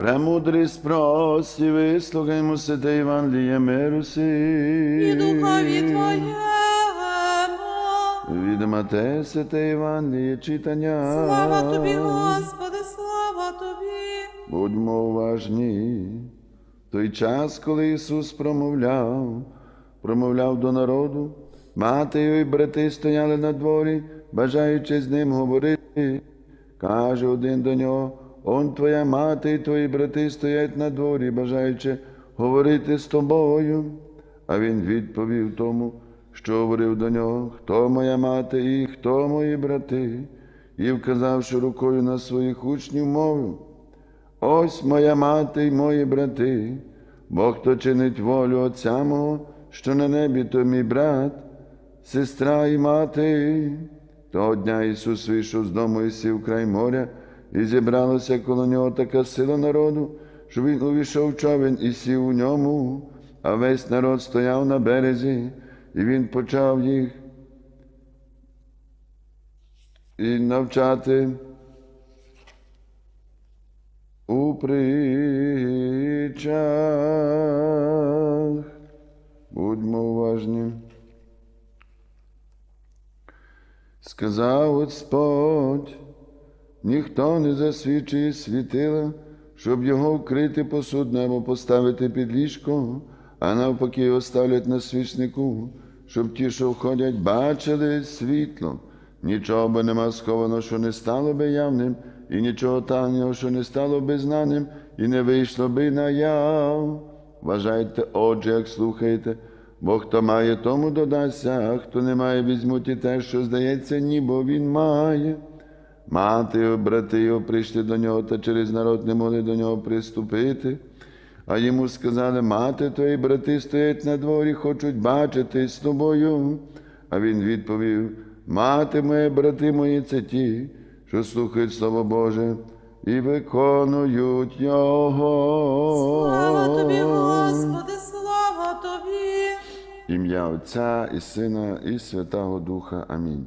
Премудрість просі, вислухаймо святе Євангеліє миру і духові Твоєму. Від Матея святе Євангеліє читання. Слава Тобі, Господи, слава Тобі. Будьмо уважні. Той час, коли Ісус промовляв, промовляв до народу, мати його і брати стояли на дворі, бажаючи з ним говорити. Каже один до нього, он твоя мати і твої брати стоять на дворі, бажаючи говорити з тобою. А він відповів тому, що говорив до нього, хто моя мати і хто мої брати, і вказавши рукою на своїх учнів, мовив. Ось моя мати й мої брати, бо хто чинить волю Отця мого, що на небі, то мій брат, сестра і мати. Того дня Ісус вийшов з дому і сів край моря, і зібралося коло нього така сила народу, що він увійшов човен і сів у ньому, а весь народ стояв на березі, і він почав їх і навчати у притчах. Будьмо уважні. Сказав Господь, ніхто не засвідчує світила, щоб його вкрити посудно або поставити під ліжко, а навпаки його ставлять на свічнику, щоб ті, що входять, бачили світло. Нічого би нема сховано, що не стало би явним, і нічого тайного, що не стало би знаним, і не вийшло би наяв. Вважайте, отже, як слухаєте, бо хто має, тому додасться, а хто не має, візьмуть і те, що здається, ніби він має. Мати його, брати його прийшли до нього, та через народ не могли до нього приступити. А йому сказали, мати твої брати стоять на дворі, хочуть бачити з тобою. А він відповів: Мати моя, брати мої, це ті, що слухають Слово Боже і виконують його. Слава Тобі, Господи, слава Тобі. Ім'я Отця і Сина, і Святого Духа. Амінь.